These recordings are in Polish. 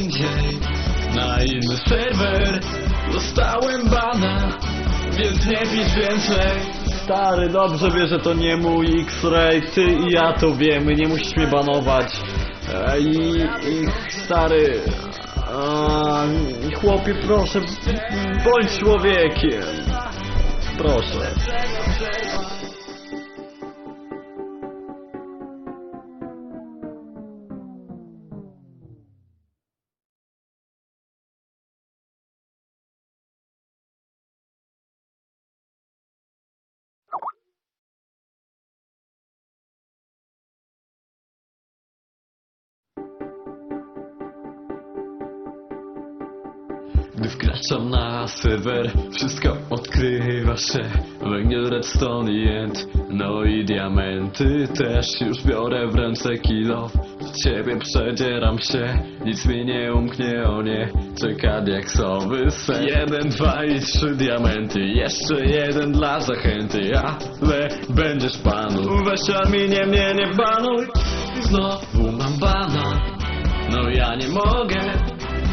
indziej Na inny serwer Dostałem bana Więc nie pisz więcej Stary, dobrze wie, że to nie mój X-Ray, ty i ja to wiemy, nie musisz mnie banować. E, I, i stary... A, chłopie, proszę, bądź człowiekiem. Proszę. Gdy wkraczam na serwer, wszystko odkrywa się. Węgiel, redstone i end, no i diamenty też Już biorę w ręce kilo, do ciebie przedzieram się Nic mi nie umknie, o nie, czeka diaksowy sen. Jeden, dwa i trzy diamenty, jeszcze jeden dla zachęty. Ale będziesz panu, weź adminie mnie nie banuj. Znowu mam bana, no ja nie mogę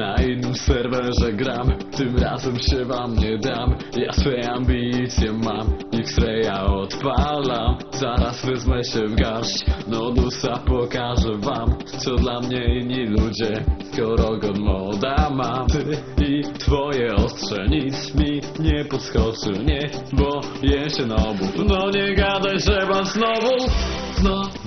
Na innym serwerze gram, tym razem się wam nie dam. Ja swoje ambicje mam, X-raya odpalam. Zaraz wezmę się w garść, Nodusa pokażę wam Co dla mnie inni ludzie, skoro god moda mam Ty i twoje ostrze, nic mi nie podskoczy Nie, bo je się nobu. No nie gadaj, że mam znowu, znowu